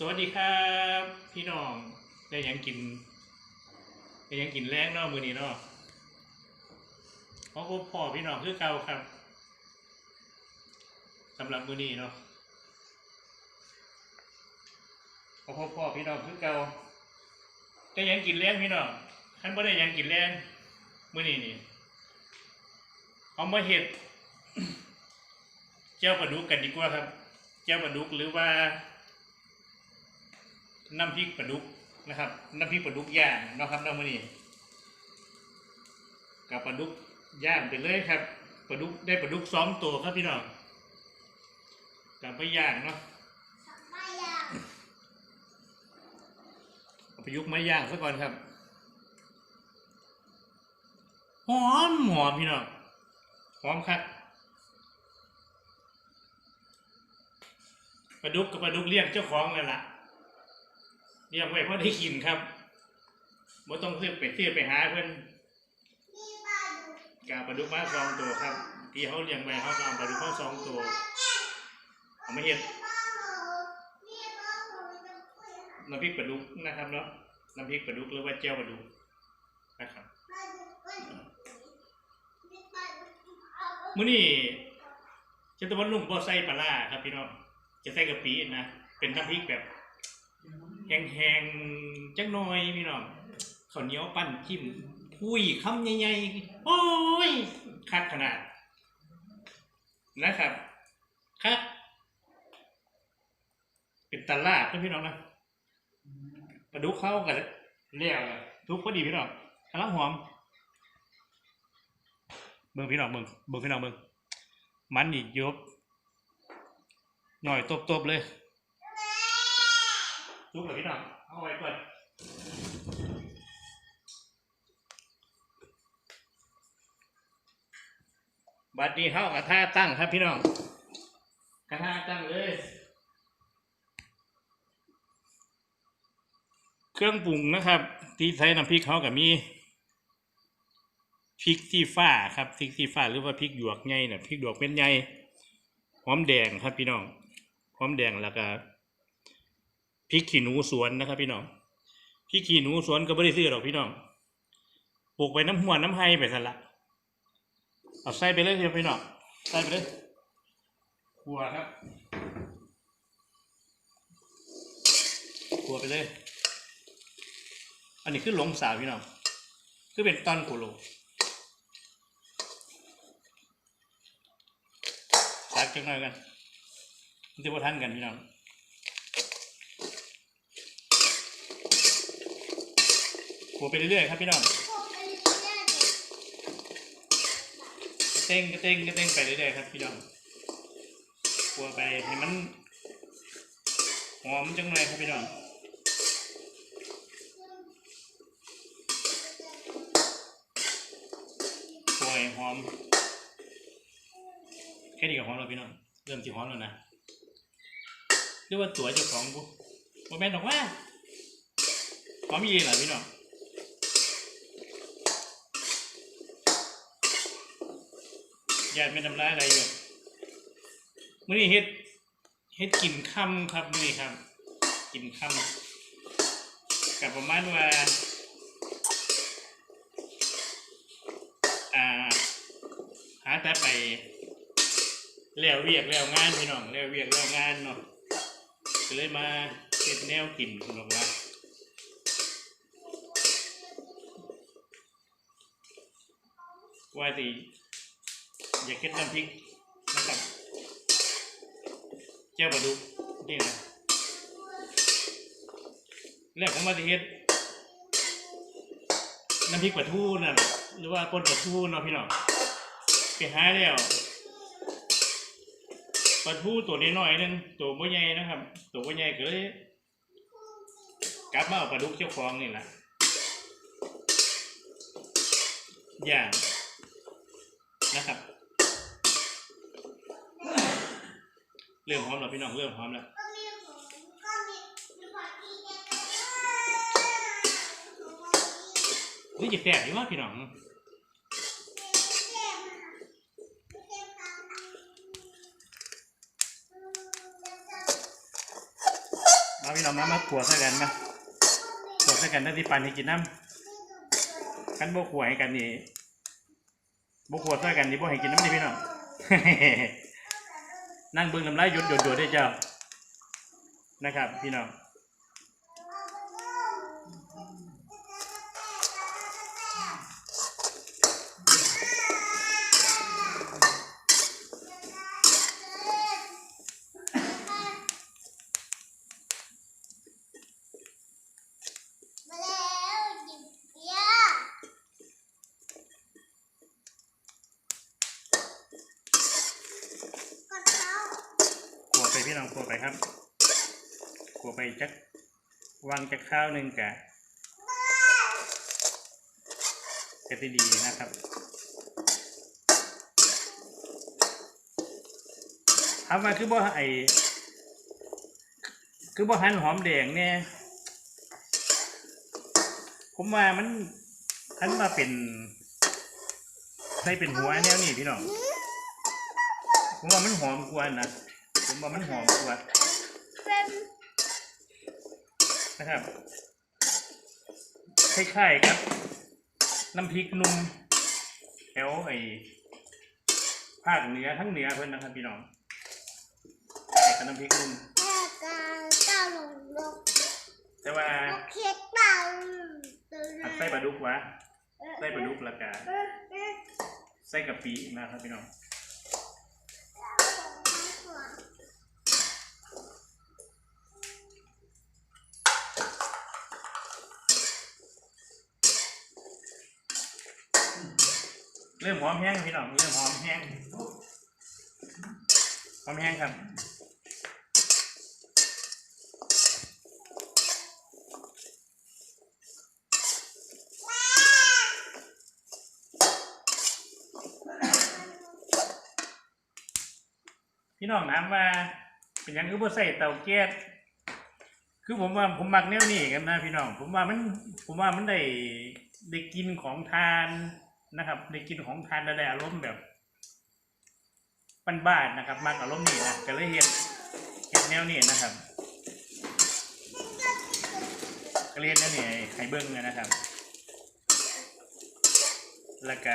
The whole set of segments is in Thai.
สวัสดีครับ พี่น้องได้ยังกินได้ยังกินแรงเนาะมือนี้เนาะของผมพ่อพี่น้องคือเก่าครับสำหรับมือนี้เนาะของผมพ่อพี่น้องคือเก่าได้ยังกินแรงพี่น้องท่านบ่ได้ยังกินแรงมือนี้นี่เอามาเห็ดเจ้าปลาดุกกันดีกว่าครับ เจ้าปลาดุกหรือว่า น้ำพริกปลาดุกนะครับ น้ำพริกปลาดุกย่างนะครับน้องมันนี่กับปลาดุกย่างไปเลยครับปลาดุกได้ปลาดุกสองตัวครับพี่น้องกับไปย่างเนาะเอาไปยุกต์ไม้ย่างซะก่อนครับหอมหอมพี่น้องหอมครับปลาดุกกับปลาดุกเรียกเจ้าของเลยล่ะ รียกไว้เพราะได้กินครับบ่ต้องซื้อไปซื้อไปหาเพื่อนกาปลาดุกมาสองตัวครับ ที่เขาเลี้ยงไว้เขาก็เอาปลาดุกมาสองตัวเอามาเห็ดน้ำพริกปลาดุกนะครับเนาะน้ำพริกปลาดุกหรือว่าเจียวปลาดุกนะครับมื้อนี้จะตะวันลุ่มบ่ใส่ปลาร้าครับพี่น้องจะใส่กะปินะเป็นน้ำพริกแบบ แห้งๆจังหน่อยพี่น้องข้าวเหนียวปั้นจิ้มพุยคำใหญ่ๆโอ้ยคักขนาดนะครับคักเป็นตลาดเพื่อนพี่น้องนะปลาดุกเข้ากันเรียกทุกพอดีพี่น้องกำลังหอมเบิ่งพี่น้องเบิ่งเบิ่งพี่น้องเบิ่งมันนี่ยบหน่อยตบๆเลย ทุกเลยพี่น้องเอาไว้ก่อนบัดนี้เข้ากระทะตั้งครับพี่น้องกระทะตั้งเลย เครื่องปรุงนะครับ ที่ใช้น้ำพริกเขากับมีพริกที่ฟ้าครับพริกที่ฟ้าหรือว่าพริกหยวกใหญ่น่ะพริกหยวกเป็นใหญ่หอมแดงครับพี่น้องหอมแดงแล้วก็ พริกขี้หนูสวนนะครับพี่น้องพริกขี้หนูสวนก็ไม่ได้ซื้อหรอกพี่น้องปลูกไปน้ำหัวน้ำไห้ไปสันละเอาใส่ไปเลยพี่น้องใส่ไปเลยขัวครับขัวไปเลย อันนี้คือหลงสาวพี่น้องคือเป็นตอนโคโลสักจังหน่อยกันมันจะพอทันกันพี่น้อง ขัวไปเรื่อยๆครับพี่น้องกระเต้งกระเต้งกระเต้งไปเรื่อยๆครับพี่น้องขัวไปให้มันหอมจังเลยครับพี่น้องขัวให้หอมแค่นี้ก็หอมแล้วพี่น้องเริ่มที่หอมแล้วนะเรียกว่าตัวเจ้าของกูโมแมนบอกว่าหอมยีเหรอพี่น้อง ญาติไม่ทำร้ายอะไรอยู่มื่อนี้เฮ็ดเฮ็ดกินค่ำครับมื้อนี้ครับ กินค่ำกับประมาณว่าอ่า หาแต่ไปแล้วเวียกแล้วงานพี่น้องแล้วเวียกแล้วงานเนาะก็เลยมาเฮ็ดแนวกินคุณบอกว่าว่าสิ อย่าคิดน้ำพริกนะครับเจ้าปลาดุกนี่นะเรื่องของมาสิเฮ็ดน้ำพริกปลาทูนั่นหรือว่าปนปลาทูเนาะพี่น้องไปหาแล้วปลาทูตัวน้อยๆนึงตัวบ่ใหญ่นะครับ ตัวบ่ใหญ่ก็เลยกลับมาเอาปลาดุกเจ้าของนี่แหละอย่างนะครับ เริ่มพร้อมแล้วพี่น้องเริ่มพร้อมแล้วนี่จะแสบอยู่ว่าพี่น้องเอาพี่น้องมามาขวดใส่กันมาขวดใส่กันทั้งที่ปันให้กินน้ำกันโบขวดให้กันนี่โบขวดใส่กันนี่โบให้กินน้ำนี่พี่น้อง นั่งเบิ้งน้ำลายหยดหยดหยดได้เจ้านะครับ พี่น้อง มาแล้วหยิบเบียร์กดเขา ขวดไปพี่น้องขวดไปครับขวดไปจัก วางจักข้าวหนึ่งกะกะดีนะครับทำมาคือบ่ไอคือบ่หั่นหอมแดงเนี่ยผมว่ามันหันมาเป็นใส่เป็นหัวแนวนี้พี่น้องผมว่ามันหอมกว่านะผมว่ามันหอมกว่า นะครับคล้ายๆครับ น้ำพริกนุ่มแถวไอ้ภาคเหนือทั้งเหนือเพิ่นนะครับพี่น้องคล้ายกับน้ำพริกนุ่มแค่การก้าวลงลงแต่ว่าเค้กเปล่าหัดไส้ปลาดุกวะไส้ปลาดุกล้วก็ไส้กะปินะครับพี่น้อง เริ่มหอมแห้งพี่น้องเริ่มหอมแห้งหอมแห้งครับพี่น้องถามว่าเป็นยังคือบ่ใส่เตาแก๊สคือผมว่าผมมักแนวนี้กันนะพี่น้อง ผมว่ามันผมว่ามันได้ได้กินของทาน นะครับได้กินของทานแล้วได้อารมณ์แบบบ้านๆนะครับมักอารมณ์นี้นะก็เลยเฮ็ดเฮ็ดแนวนี้นะครับก็เลยเฮ็ดแนวนี้ให้ให้เบิ่งนะครับ แล้วก็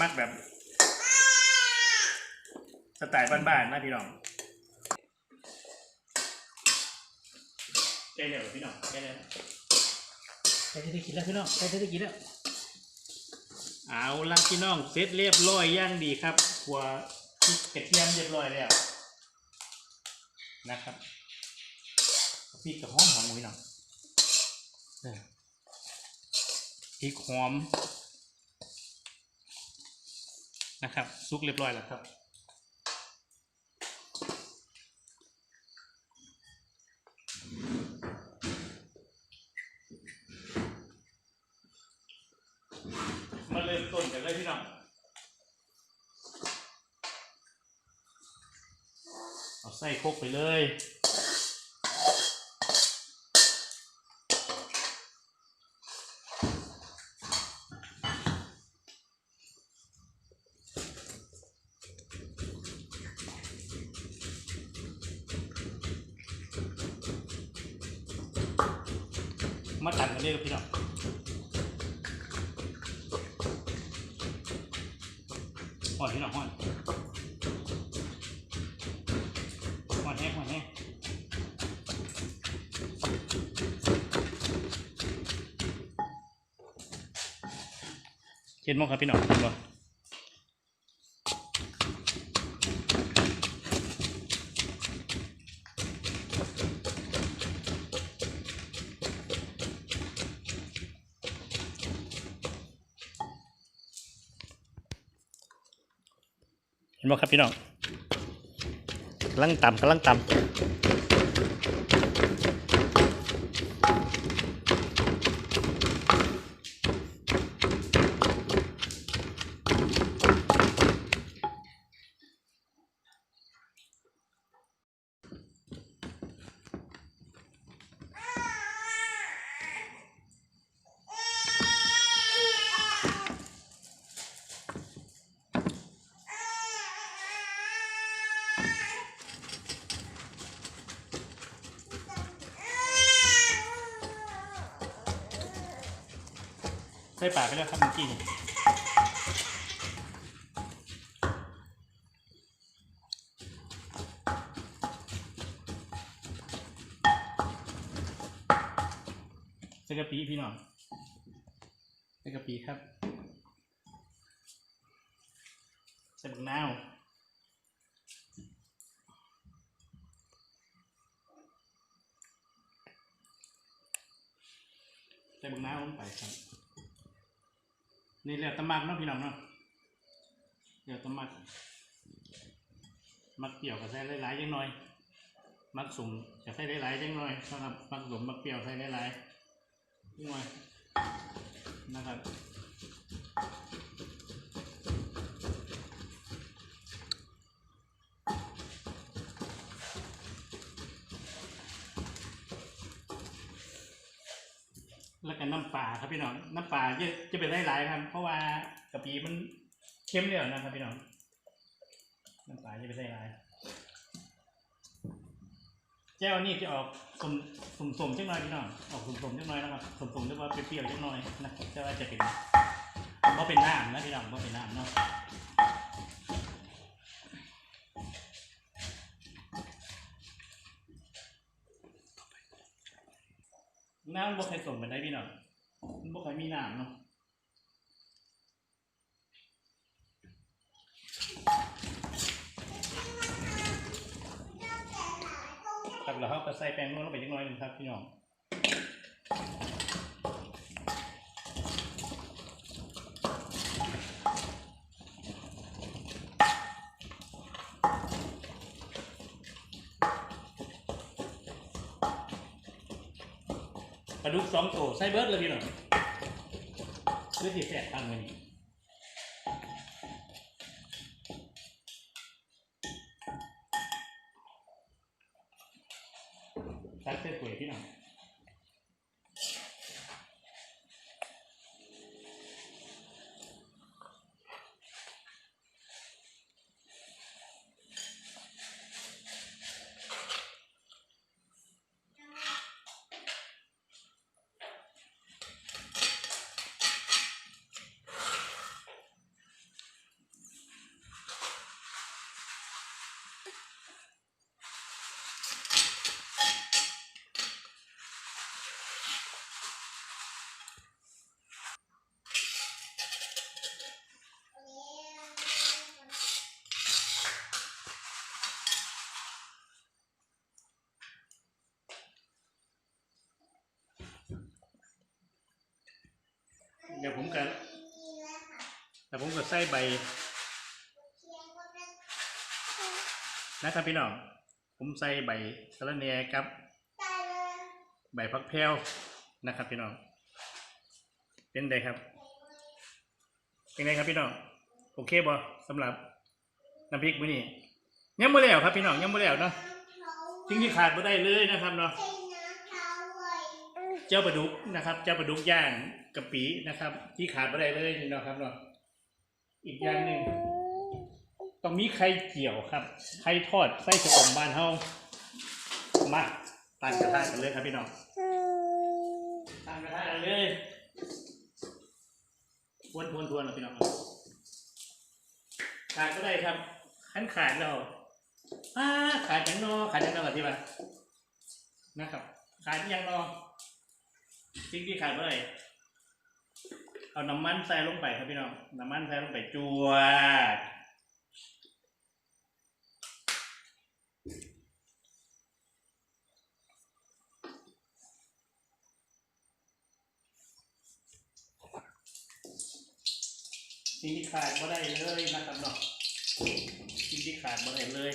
มักแบบสไตล์บ้านๆนะพี่น้องใกล้แล้ว เหรอพี่น้องใกล้แล้วใกล้จะได้กินแล้วพี่น้องใกล้จะได้กินแล้วเอาละพี่น้องเสร็จเรียบร้อยย่างดีครับขัวพริกกระเทียมเรียบร้อยแล้วนะครับพริกกับหอมหอมพี่น้องเออพริกหอมนะครับซุกเรียบร้อยแล้วครับ มาตัดกันเลยครับพี่น้องห่อนพี่น้องห่อนห่อนแห้งห่อนแห้งเห็นมั้งครับพี่น้องเห็นมั้ง ห็นไหมครับพี่น้องกำลังต่ำกำลังต่ำ ส่ปากไปแล้วครับเมื่อกี้เสกะปิพี่น้องใส่กะปิครับใส่บักนาวใส่บักนาวลงไปครับ นี่เรียกตะมักเนาะพี่น้องเนาะเรียกตะมักมักเปรี้ยวก็ใส่หลายๆจังหน่อย มักสุ่มจะใส่หลายๆจังหน่อยนะครับมักสุ่มมักเปรี้ยวใส่หลายๆจังหน่อยนะครับ แล้วก็น้ำปลาครับพี่น้องน้ำปลาจะจะเป็นหลายๆครับ เพราะว่ากะปิมันเค็มเลยนะครับพี่น้องน้ำปลาจะเป็นหลายแจ้วนี่จะออกสมสมสมจังหน่อยพี่น้องออกสมสมจังหน่อยนะครับสมสมๆจะว่าเปรี้ยวจังหน่อยนะจะว่าจะเป็นเพราะเป็นน้ำนะพี่น้องเพราะเป็นน้ำเนาะ น้ำมันบ่เคยส่งกันได้พี่น้องมันบ่เคยมีน้ำเนาะครับแล้วเขาก็ใส่แป้งนวดลงไปจักหน่อยหนึงครับพี่น้อง ดุกสองตัวใส่เบิร์ดเลยพี่น้องเพื่อที่แสบตังไว้นี่ใส่เส้นก๋วยพี่น้องเดี๋ยวผมกันแต่ผมก็ใส่ใบนะครับพี่น้องผมใส่ใบสะระแหน่ครับ ใบพักแพรวนะครับพี่น้องเป็นไงครับเป็นไงครับพี่น้องโอเคบ่สำหรับน้ำพริกมื้อนี้ยังไม่แล้วครับพี่น้องยังไม่แล้วเนาะสิ่งที่ขาดไม่ได้เลยนะครับเนาะเจ้าปลาดุกนะครับ เจ้าปลาดุกย่างกะปินะครับ ที่ขาดไม่ได้เลยนี่เนาะครับเนาะ อีกอย่างหนึ่งต้องมีไข่เจียวครับไข่ทอดไส้กระอมบ้านเฮามาตั้งกระทะกันเลยครับพี่น้องตั้งกระทะกันเลยทวนทวนทวนนะพี่น้องขาดก็ได้ครับขั้นขาดเราอ่าขาดยังนอขาดยังนอกับที่บ้านนะครับ ขาดยังนอสิ่งที่ขาดเมื่อไหร่ เอาน้ำมันใส่ลงไปครับพี่น้อง น้ำมันใส่ลงไปจวดสิ่งที่ขาดไม่ได้เลยนะครับเนาะสิ่งที่ขาดไม่ได้เลย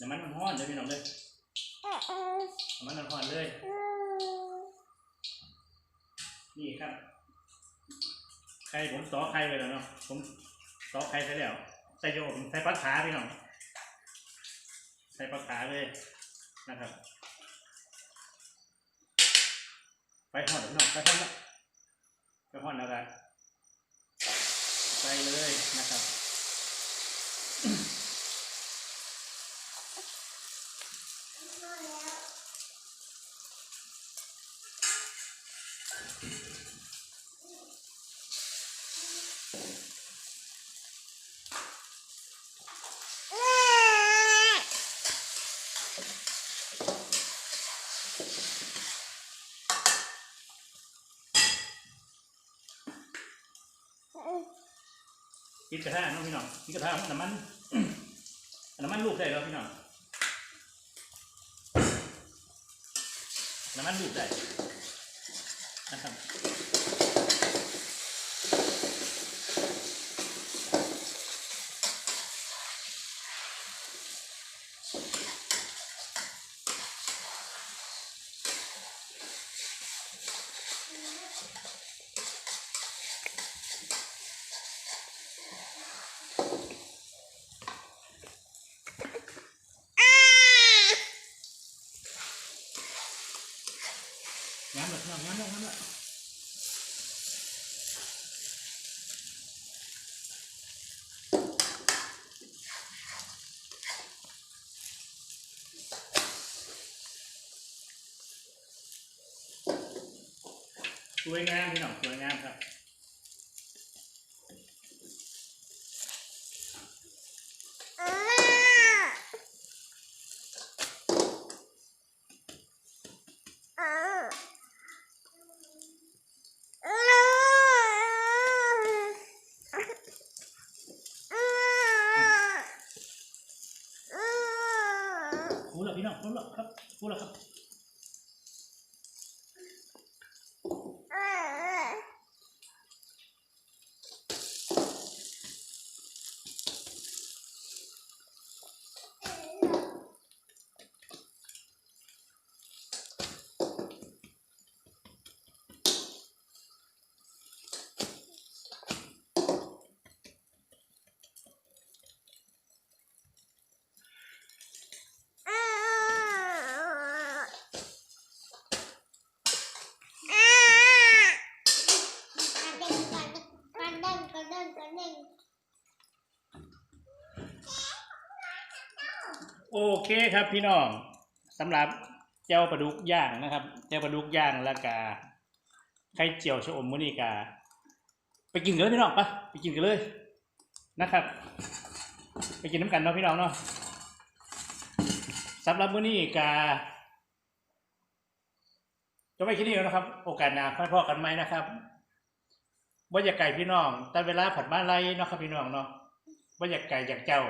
น้ำมันมันร้อนเลยพี่น้องเลยน้ำมันมันร้อนเลย นี่ ใส่ไปแล้วเนาะผมซอไข่ไปแล้ว ใส่โยมใส่ปลาขาพี่น้องใส่ปลาขาเลยนะครับ ไปหอดพี่น้องไปหอดแล้วไปหอดแล้วกันไปเลยนะครับ ปิดกระทะน้องพี่น้องปิดกระทะน้ำมันน้ำมันลูกได้แล้วพี่น้องน้ำมันลูกได้นะครับ งามแบบงามงามงามงามสวยงามพี่น้องสวยงามครับ พูดแล้วพี่น้อง พูดแล้วครับพูดแล้วครับ โอเคครับพี่น้องสำหรับเจ้าปลาดุกย่างนะครับ เจ้าปลาดุกย่างแล้วก็ไข่เจียวชะอมมื้อนี้กา ไปกินกันเลยพี่น้องปะไปกินกันเลยนะครับ ไปกินน้ำกันเนาะพี่น้องเนาะสำหรับมื้อนี้กาจะไม่คิดนี้แล้วนะครับ โอกาสหน้าค่อยพ่อกันไหมนะครับว่าอยากไก่พี่น้องแต่เวลาผัดบ้านไรเนาะครับพี่น้องเนาะว่าอยากไก่อยากเจ้า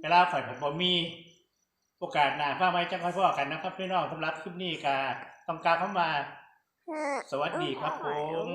เวลาข่อยผัดบ่มี โอกาสหน้าพ้าไม้จะค่อยพอกันนะครับพี่น้องสำหรับคลิปนี้ก็ต้องการเข้ามา สวัสดีครับผม